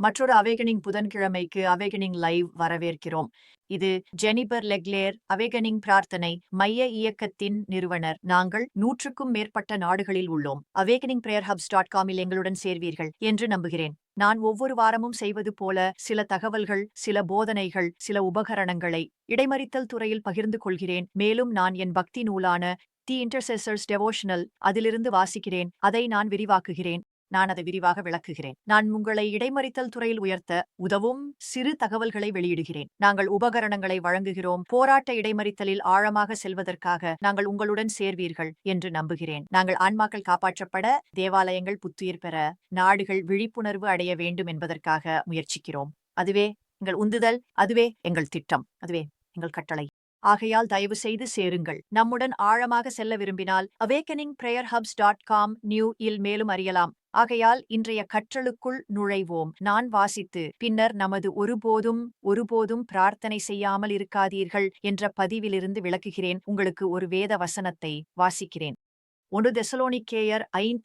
மற்றொரு அவேகனிங் புதன்கிழமைக்கு அவேகனிங் லைவ் வரவேற்கிறோம். இது ஜெனிபர் லெக்லேர் அவேகனிங் பிரார்த்தனை மைய இயக்கத்தின் நிறுவனர். நாங்கள் நூற்றுக்கும் மேற்பட்ட நாடுகளில் உள்ளோம். அவேகனிங் பிரேயர் ஹப்ஸ் டாட் காமில் எங்களுடன் சேர்வீர்கள் என்று நம்புகிறேன். நான் ஒவ்வொரு வாரமும் செய்வது போல சில தகவல்கள் சில போதனைகள் சில உபகரணங்களை இடைமறித்தல் துறையில் பகிர்ந்து கொள்கிறேன். மேலும் நான் என் பக்தி நூலான தி இன்டர்செசர்ஸ் டெவோஷனல் அதிலிருந்து வாசிக்கிறேன். அதை நான் விரிவாக்குகிறேன். நான் அதை விரிவாக விளக்குகிறேன். நான் உங்களை இடைமறித்தல் துறையில் உயர்த்த உதவும் சிறு தகவல்களை வெளியிடுகிறேன். நாங்கள் உபகரணங்களை வழங்குகிறோம். போராட்ட இடைமறித்தலில் ஆழமாக செல்வதற்காக நாங்கள் உங்களுடன் சேர்வீர்கள் என்று நம்புகிறேன். நாங்கள் ஆன்மாக்கள் காப்பாற்றப்பட தேவாலயங்கள் புத்துயிர் பெற நாடுகள் விழிப்புணர்வு அடைய வேண்டும் என்பதற்காக முயற்சிக்கிறோம். அதுவே எங்கள் உந்துதல் அதுவே எங்கள் திட்டம் அதுவே எங்கள் கட்டளை. ஆகையால் தயவு செய்து சேருங்கள். நம்முடன் ஆழமாக செல்ல விரும்பினால் awakening prayer hubs dot com new இல் மேலும் அறியலாம். ஆகையால் இன்றைய கற்றலுக்குள் நுழைவோம். நான் வாசித்து பின்னர் நமது ஒருபோதும் ஒருபோதும் பிரார்த்தனை செய்யாமல் இருக்காதீர்கள் என்ற பதிவிலிருந்து விளக்குகிறேன். உங்களுக்கு ஒரு வேத வசனத்தை வாசிக்கிறேன். ஒன்று தெசலோனிக்கேயர் ஐன்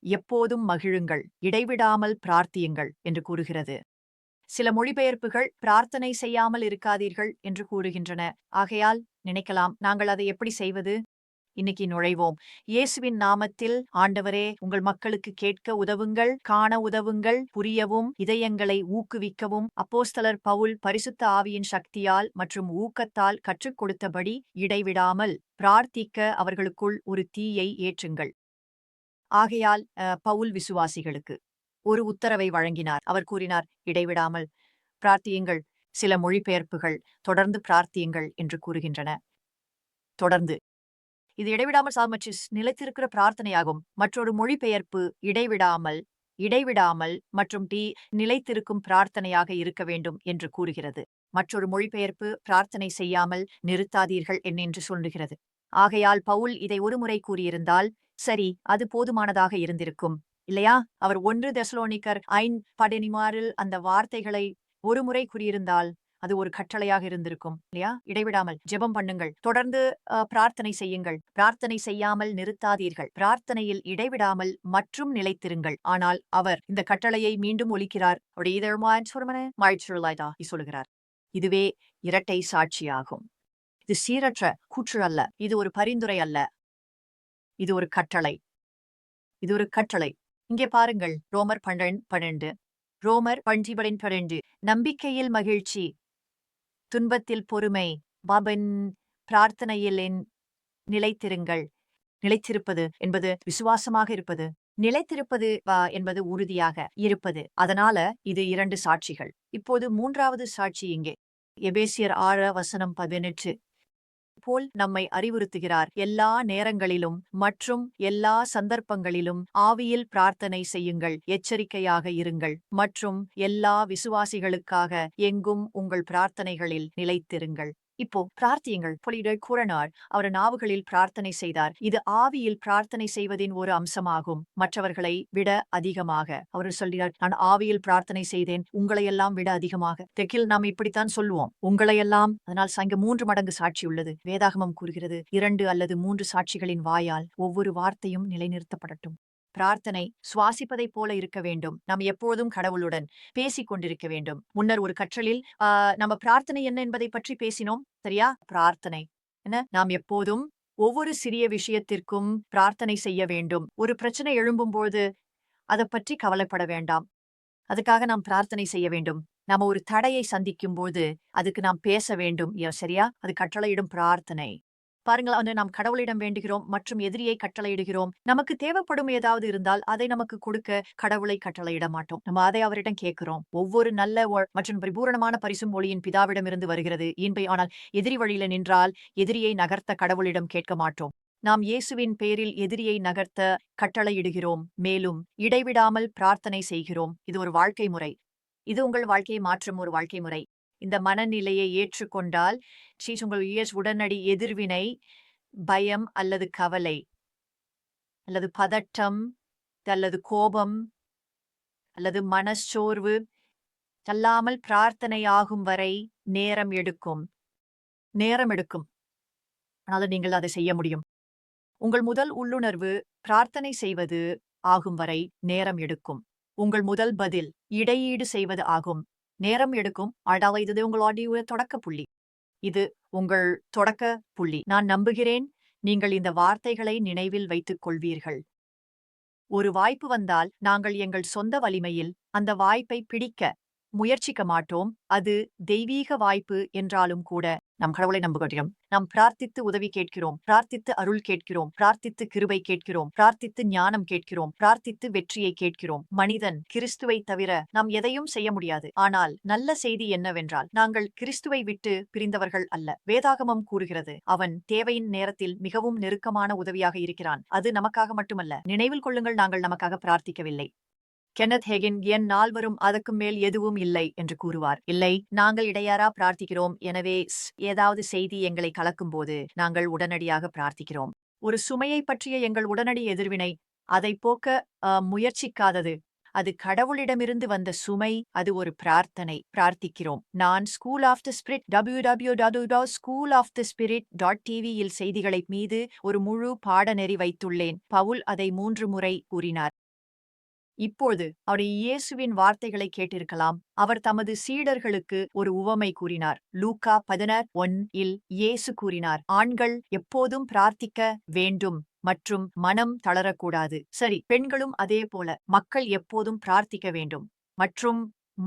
எப்போதும் மகிழுங்கள் இடைவிடாமல் பிரார்த்தியுங்கள் என்று கூறுகிறது. சில மொழிபெயர்ப்புகள் பிரார்த்தனை செய்யாமல் இருக்காதீர்கள் என்று கூறுகின்றன. ஆகையால் நினைக்கலாம் நாங்கள் அதை எப்படி செய்வது? இன்னைக்கு நுழைவோம். இயேசுவின் நாமத்தில் ஆண்டவரே உங்கள் மக்களுக்கு கேட்க உதவுங்கள் காண உதவுங்கள் புரியவும் இதயங்களை ஊக்குவிக்கவும். அப்போஸ்தலர் பவுல் பரிசுத்த ஆவியின் சக்தியால் மற்றும் ஊக்கத்தால் கற்றுக் கொடுத்தபடி இடைவிடாமல் பிரார்த்திக்க அவர்களுக்குள் ஒரு தீயை ஏற்றுங்கள். ஆகையால் அஹ், பவுல் விசுவாசிகளுக்கு ஒரு உத்தரவை வழங்கினார். அவர் கூறினார் இடைவிடாமல் பிரார்த்தியுங்கள். சில மொழிபெயர்ப்புகள் தொடர்ந்து பிரார்த்தியுங்கள் என்று கூறுகின்றன. தொடர்ந்து இது இடைவிடாமல் சாமச்சிஸ் நிலைத்திருக்கிற பிரார்த்தனையாகும். மற்றொரு மொழிபெயர்ப்பு இடைவிடாமல் இடைவிடாமல் மற்றும் டி நிலைத்திருக்கும் பிரார்த்தனையாக இருக்க வேண்டும் என்று கூறுகிறது. மற்றொரு மொழிபெயர்ப்பு பிரார்த்தனை செய்யாமல் நிறுத்தாதீர்கள் என்னென்று சொல்லுகிறது. ஆகையால் பவுல் இதை ஒருமுறை கூறியிருந்தால் சரி அது போதுமானதாக இருந்திருக்கும். இல்லையா? அவர் ஒன்று தெசலோனிக்கர் ஐன் படனிமாரில் அந்த வார்த்தைகளை ஒருமுறை கூறியிருந்தால் அது ஒரு கட்டளையாக இருந்திருக்கும் இல்லையா? இடைவிடாமல் ஜெபம் பண்ணுங்கள். தொடர்ந்து பிரார்த்தனை செய்யுங்கள். பிரார்த்தனை செய்யாமல் நிறுத்தாதீர்கள். பிரார்த்தனையில் இடைவிடாமல் மற்றும் நிலைத்திருங்கள். ஆனால் அவர் இந்த கட்டளையை மீண்டும் ஒலிக்கிறார். சொல்லுகிறார். இதுவே இரட்டை சாட்சியாகும். இது சீரற்ற கூற்று அல்ல. இது ஒரு பரிந்துரை அல்ல. இது ஒரு கட்டளை. இது ஒரு கட்டளை. இங்கே பாருங்கள். ரோமர் பன்னெண்டு பன்னெண்டு. ரோமர் பன்றிபடின் பன்னெண்டு. நம்பிக்கையில் மகிழ்ச்சி. துன்பத்தில் பொறுமை. பாபின் பிரார்த்தனையில் என் நிலைத்திருங்கள். நிலைத்திருப்பது என்பது விசுவாசமாக இருப்பது. நிலைத்திருப்பது வா என்பது உறுதியாக இருப்பது. அதனால இது இரண்டு சாட்சிகள். இப்போது மூன்றாவது சாட்சி இங்கே. எபேசியர் ஆழ வசனம் பதினெட்டு. போல் நம்மை அறிவுறுத்துகிறார். எல்லா நேரங்களிலும் மற்றும் எல்லா சந்தர்ப்பங்களிலும் ஆவியில் பிரார்த்தனை செய்யுங்கள். எச்சரிக்கையாக இருங்கள். மற்றும் எல்லா விசுவாசிகளுக்காக எங்கும் உங்கள் பிரார்த்தனைகளில் நிலைத்திருங்கள். இப்போ பிரார்த்தியுங்கள். பொலிடர் கூறனார் அவர் நாவுகளில் பிரார்த்தனை செய்தார். இது ஆவியில் பிரார்த்தனை செய்வதின் ஒரு அம்சமாகும். மற்றவர்களை விட அதிகமாக. அவர் சொல்கிறார் நான் ஆவியில் பிரார்த்தனை செய்தேன். உங்களையெல்லாம் விட அதிகமாக. தெற்கில் நாம் இப்படித்தான் சொல்லுவோம் உங்களையெல்லாம் அதனால் சங்க மூன்று மடங்கு சாட்சி உள்ளது. வேதாகமம் கூறுகிறது இரண்டு அல்லது மூன்று சாட்சிகளின் வாயால் ஒவ்வொரு வார்த்தையும் நிலைநிறுத்தப்படட்டும். பிரார்த்தனை சுவாசிப்பதைப் போல இருக்க வேண்டும். நாம் எப்போதும் கடவுளுடன் பேசிக் கொண்டிருக்க வேண்டும். முன்னர் ஒரு கற்றலில் நம்ம பிரார்த்தனை என்ன என்பதை பற்றி பேசினோம்? சரியா? பிரார்த்தனை. என்ன? நாம் எப்போதும் ஒவ்வொரு சிறிய விஷயத்திற்கும் பிரார்த்தனை செய்ய வேண்டும். ஒரு பிரச்சனை எழும்பும்போது அதை பற்றி கவலைப்பட வேண்டாம். அதுக்காக நாம் பிரார்த்தனை செய்ய வேண்டும். நாம ஒரு தடையை சந்திக்கும் போது அதுக்கு நாம் பேச வேண்டும். சரியா? அது கட்டளையிடும் பிரார்த்தனை. பாருங்கள் வந்து நாம் கடவுளிடம் வேண்டுகிறோம் மற்றும் எதிரியை கட்டளையிடுகிறோம். நமக்கு தேவைப்படும் ஏதாவது இருந்தால் அதை நமக்கு கொடுக்க கடவுளை கட்டளையிட மாட்டோம். நம்ம அதை அவரிடம் கேட்கிறோம். ஒவ்வொரு நல்ல மற்றும் பரிபூரணமான பரிசும் ஒளியின் பிதாவிடமிருந்து வருகிறது. இன்பை ஆனால் எதிரி வழியில நின்றால் எதிரியை நகர்த்த கடவுளிடம் கேட்க மாட்டோம். நாம் இயேசுவின் பேரில் எதிரியை நகர்த்த கட்டளையிடுகிறோம். மேலும் இடைவிடாமல் பிரார்த்தனை செய்கிறோம். இது ஒரு வாழ்க்கை முறை. இது உங்கள் வாழ்க்கையை மாற்றும் ஒரு வாழ்க்கை முறை. இந்த மனநிலையை ஏற்றுக்கொண்டால் சீஸ் உங்கள் இயஸ் உடனடி எதிர்வினை பயம் அல்லது கவலை அல்லது பதட்டம் அல்லது கோபம் அல்லது மனச்சோர்வு அல்லாமல் பிரார்த்தனை ஆகும் வரை நேரம் எடுக்கும். நேரம் எடுக்கும். ஆனால் நீங்கள் அதை செய்ய முடியும். உங்கள் முதல் உள்ளுணர்வு பிரார்த்தனை செய்வது ஆகும் வரை நேரம் எடுக்கும். உங்கள் முதல் பதில் இடையீடு செய்வது ஆகும். நேரம் எடுக்கும். ஆனால் இது உங்களுடைய தொடக்க புள்ளி. இது உங்கள் தொடக்க புள்ளி. நான் நம்புகிறேன் நீங்கள் இந்த வார்த்தைகளை நினைவில் வைத்துக் கொள்வீர்கள். ஒரு வாய்ப்பு வந்தால் நாங்கள் எங்கள் சொந்த வலிமையில் அந்த வாய்ப்பை பிடிக்க முயற்சிக்க மாட்டோம். அது தெய்வீக வாய்ப்பு என்றாலும் கூட நம் கடவுளை நம்புகிறோம். நாம் பிரார்த்தித்து உதவி கேட்கிறோம். பிரார்த்தித்து அருள் கேட்கிறோம். பிரார்த்தித்து கிருபை கேட்கிறோம். பிரார்த்தித்து ஞானம் கேட்கிறோம். பிரார்த்தித்து வெற்றியை கேட்கிறோம். மனிதன் கிறிஸ்துவை தவிர நாம் எதையும் செய்ய முடியாது. ஆனால் நல்ல செய்தி என்னவென்றால் நாங்கள் கிறிஸ்துவை விட்டு பிரிந்தவர்கள் அல்ல. வேதாகமம் கூறுகிறது அவன் தேவையின் நேரத்தில் மிகவும் நெருக்கமான உதவியாக இருக்கிறான். அது நமக்காக மட்டுமல்ல. நினைவில் கொள்ளுங்கள் நாங்கள் நமக்காக பிரார்த்திக்கவில்லை. கென்னத் ஹெகின் என் நால்வரும் அதற்கும் மேல் எதுவும் இல்லை என்று கூறுவார். இல்லை நாங்கள் இடையாரா பிரார்த்திக்கிறோம். எனவே ஏதாவது செய்தி எங்களை கலக்கும்போது நாங்கள் உடனடியாக பிரார்த்திக்கிறோம். ஒரு சுமையை பற்றிய எங்கள் உடனடி எதிர்வினை அதை போக்க முயற்சிக்காதது. அது கடவுளிடமிருந்து வந்த சுமை அது ஒரு பிரார்த்தனை. பிரார்த்திக்கிறோம். நான் school of the spirit W W W school of the spirit dot டிவியில் செய்திகளை மீது ஒரு முழு பாடநெறி வைத்துள்ளேன். பவுல் அதை மூன்று முறை கூறினார். இப்போது அவருடைய இயேசுவின் வார்த்தைகளை கேட்டிருக்கலாம். அவர் தமது சீடர்களுக்கு ஒரு உவமை கூறினார். லூக்கா பதினர் ஒன் இல் இயேசு கூறினார் ஆண்கள் எப்போதும் பிரார்த்திக்க வேண்டும் மற்றும் மனம் தளரக்கூடாது. சரி பெண்களும் அதே போல மக்கள் எப்போதும் பிரார்த்திக்க வேண்டும் மற்றும்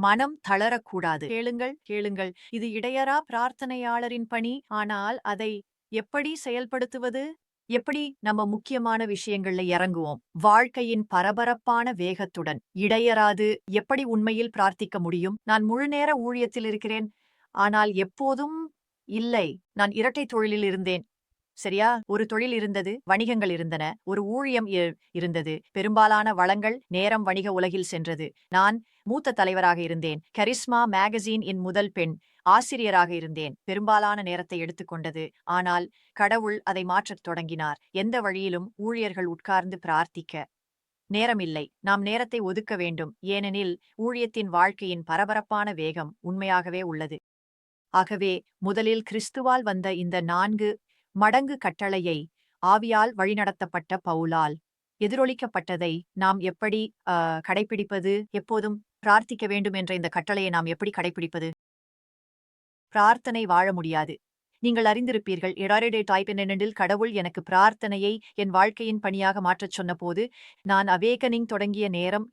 மனம் தளரக்கூடாது. கேளுங்கள் கேளுங்கள். இது இடையரா பிரார்த்தனையாளரின் பணி. ஆனால் அதை எப்படி செயல்படுத்துவது? எப்படி நம்ம முக்கியமான விஷயங்கள்ல இறங்குவோம்? வாழ்க்கையின் பரபரப்பான வேகத்துடன் இடையராது எப்படி உண்மையில் பிரார்த்திக்க முடியும்? நான் முழுநேர ஊழியத்தில் இருக்கிறேன் ஆனால் எப்போதும் இல்லை. நான் இரட்டை தொழிலில் இருந்தேன். சரியா? ஒரு தொழில் இருந்தது வணிகங்கள் இருந்தன. ஒரு ஊழியம் இருந்தது. பெரும்பாலான வளங்கள் நேரம் வணிக உலகில் சென்றது. நான் மூத்த தலைவராக இருந்தேன். கரிஸ்மா மேகசின் இன் முதல் பெண் ஆசிரியராக இருந்தேன். பெரும்பாலான நேரத்தை எடுத்துக்கொண்டது ஆனால் கடவுள் அதை மாற்றத் தொடங்கினார். எந்த வழியிலும் ஊழியர்கள் உட்கார்ந்து பிரார்த்திக்க நேரமில்லை. நாம் நேரத்தை ஒதுக்க வேண்டும். ஏனெனில் ஊழியத்தின் வாழ்க்கையின் பரபரப்பான வேகம் உண்மையாகவே உள்ளது. ஆகவே முதலில் கிறிஸ்துவால் வந்த இந்த நான்கு மடங்கு கட்டளையை ஆவியால் வழிநடத்தப்பட்ட பவுலால் எதிரொலிக்கப்பட்டதை நாம் எப்படி கடைபிடிப்பது எப்போதும் பிரார்த்திக்க வேண்டும் என்ற இந்த கட்டளையை நாம் எப்படி கடைபிடிப்பது பிரார்த்தனை வாழ முடியாது. நீங்கள் அறிந்திருப்பீர்கள் எடாரிடே டைப் என்னென்னில் கடவுள் எனக்கு பிரார்த்தனையை என் வாழ்க்கையின் பணியாக மாற்றச் சொன்னபோது நான் அவேகனிங் தொடங்கிய நேரம்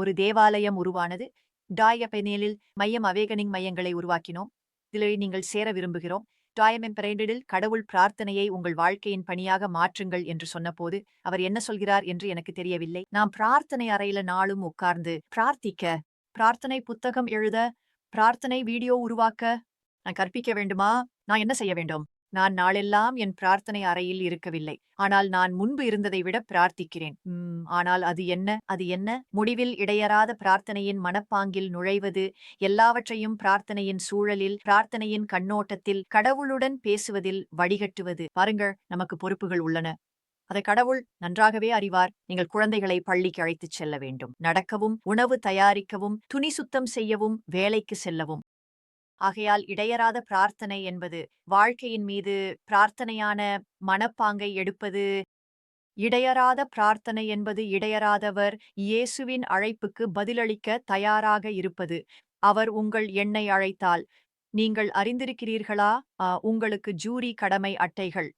ஒரு தேவாலயம் உருவானது. டாயபெனேலில் மையம் அவேகனிங் மையங்களை உருவாக்கினோம். இதில் நீங்கள் சேர விரும்புகிறோம். டாயமெம்பரேண்டடில் கடவுள் பிரார்த்தனையை உங்கள் வாழ்க்கையின் பணியாக மாற்றுங்கள் என்று சொன்னபோது அவர் என்ன சொல்கிறார் என்று எனக்கு தெரியவில்லை. நாம் பிரார்த்தனை அறையில நாளும் உட்கார்ந்து பிரார்த்திக்க பிரார்த்தனை புத்தகம் எழுத பிரார்த்தனை வீடியோ உருவாக்க நான் கற்பிக்க வேண்டுமா? நான் என்ன செய்ய வேண்டும்? நான் நாளெல்லாம் என் பிரார்த்தனை அறையில் இருக்கவில்லை. ஆனால் நான் முன்பு இருந்ததை விட பிரார்த்திக்கிறேன். உம் ஆனால் அது என்ன? அது என்ன? முடிவில் இடையறாத பிரார்த்தனையின் மனப்பாங்கில் நுழைவது எல்லாவற்றையும் பிரார்த்தனையின் சூழலில் பிரார்த்தனையின் கண்ணோட்டத்தில் கடவுளுடன் பேசுவதில் வடிகட்டுவது. பாருங்கள் நமக்கு பொறுப்புகள் உள்ளன. அதை கடவுள் நன்றாகவே அறிவார். நீங்கள் குழந்தைகளை பள்ளிக்கு அழைத்துச் செல்ல வேண்டும். நடக்கவும் உணவு தயாரிக்கவும் துணி சுத்தம் செய்யவும் வேலைக்கு செல்லவும். ஆகையால் இடையறாத பிரார்த்தனை என்பது வாழ்க்கையின் மீது பிரார்த்தனையான மனப்பாங்கை எடுப்பது இடையறாத பிரார்த்தனை என்பது இடையறாதவர் இயேசுவின் அழைப்புக்கு பதிலளிக்க தயாராக இருப்பது. அவர் உங்கள் எண்ணை அழைத்தால் நீங்கள் அறிந்திருக்கிறீர்களா? உங்களுக்கு ஜூரி கடமை அட்டைகள்.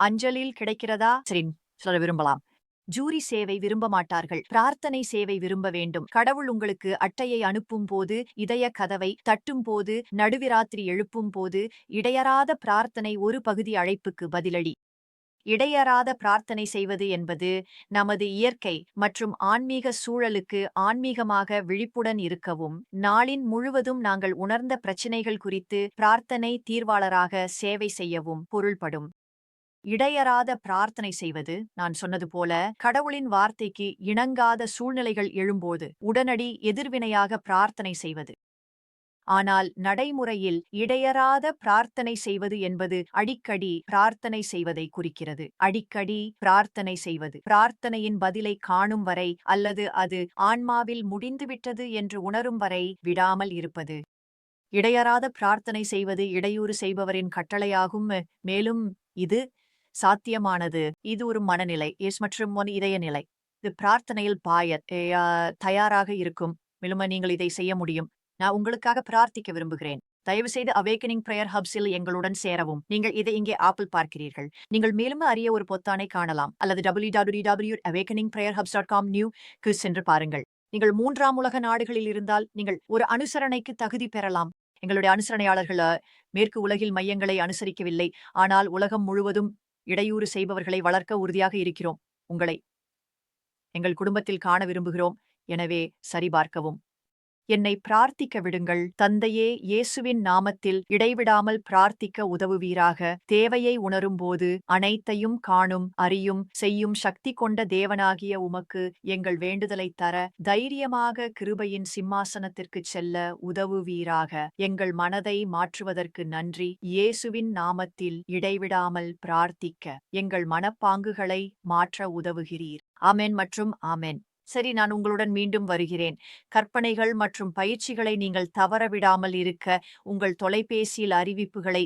அஞ்சலில் கிடைக்கிறதா? சரி சொல்ல விரும்பலாம். ஜூரி சேவை விரும்ப மாட்டார்கள். பிரார்த்தனை சேவை விரும்ப வேண்டும். கடவுள் உங்களுக்கு அட்டையை அனுப்பும் போது இதய கதவை தட்டும் போது நடுவிராத்திரி எழுப்பும் போது இடையறாத பிரார்த்தனை ஒரு பகுதி அழைப்புக்கு பதிலடி. இடையறாத பிரார்த்தனை செய்வது என்பது நமது இயற்கை மற்றும் ஆன்மீக சூழலுக்கு ஆன்மீகமாக விழிப்புடன் இருக்கவும் நாளின் முழுவதும் நாங்கள் உணர்ந்த பிரச்சினைகள் குறித்து பிரார்த்தனை தீர்வாளராக சேவை செய்யவும் பொருள்படும். இடையறாத பிரார்த்தனை செய்வது நான் சொன்னது போல கடவுளின் வார்த்தைக்கு இணங்காத சூழ்நிலைகள் எழும்போது உடனடி எதிர்வினையாக பிரார்த்தனை செய்வது. ஆனால் நடைமுறையில் இடையறாத பிரார்த்தனை செய்வது என்பது அடிக்கடி பிரார்த்தனை செய்வதை குறிக்கிறது. அடிக்கடி பிரார்த்தனை செய்வது. பிரார்த்தனையின் பதிலை காணும் வரை அல்லது அது ஆன்மாவில் முடிந்துவிட்டது என்று உணரும் வரை விடாமல் இருப்பது. இடையறாத பிரார்த்தனை செய்வது இடையூறு செய்பவரின் கட்டளையாகும். மேலும் இது சாத்தியமானது. இது ஒரு மனநிலை எஸ் மற்றும் ஒன் இதய நிலை இது பிரார்த்தனையில் பாய தயாராக இருக்கும். மேலும் நீங்கள் இதை செய்ய முடியும். நான் உங்களுக்காக பிரார்த்திக்க விரும்புகிறேன். தயவு செய்து அவேக்கனிங் பிரேயர் ஹப்ஸில் எங்களுடன் சேரவும். நீங்கள் இதை இங்கே ஆப்பிள் பார்க்கிறீர்கள். நீங்கள் மேலும் அறிய ஒரு பொத்தானை காணலாம். அல்லது W W W awakening prayer hubs dot com new நியூக்கு சென்று பாருங்கள். நீங்கள் மூன்றாம் உலக நாடுகளில் இருந்தால் நீங்கள் ஒரு அனுசரணைக்கு தகுதி பெறலாம். எங்களுடைய அனுசரணையாளர்கள் மேற்கு உலகில் மையங்களை அனுசரிக்கவில்லை. ஆனால் உலகம் முழுவதும் இடையூறு செய்பவர்களை வளர்க்க உறுதியாக இருக்கிறோம் உங்களை. எங்கள் குடும்பத்தில் காண விரும்புகிறோம். எனவே சரிபார்க்கவும் என்னை பிரார்த்திக்க விடுங்கள். தந்தையே இயேசுவின் நாமத்தில் இடைவிடாமல் பிரார்த்திக்க உதவுவீராக. தேவையை உணரும்போது அனைத்தையும் காணும் அறியும் செய்யும் சக்தி கொண்ட தேவனாகிய உமக்கு எங்கள் வேண்டுதலைத் தர தைரியமாக கிருபையின் சிம்மாசனத்திற்குச் செல்ல உதவுவீராக. எங்கள் மனதை மாற்றுவதற்கு நன்றி. இயேசுவின் நாமத்தில் இடைவிடாமல் பிரார்த்திக்க. எங்கள் மனப்பாங்குகளை மாற்ற உதவுகிறீர். அமென் மற்றும் ஆமென். சரி நான் உங்களுடன் மீண்டும் வருகிறேன். கற்பனைகள் மற்றும் பயிற்சிகளை நீங்கள் தவறவிடாமல் இருக்க உங்கள் தொலைபேசியில் அறிவிப்புகளை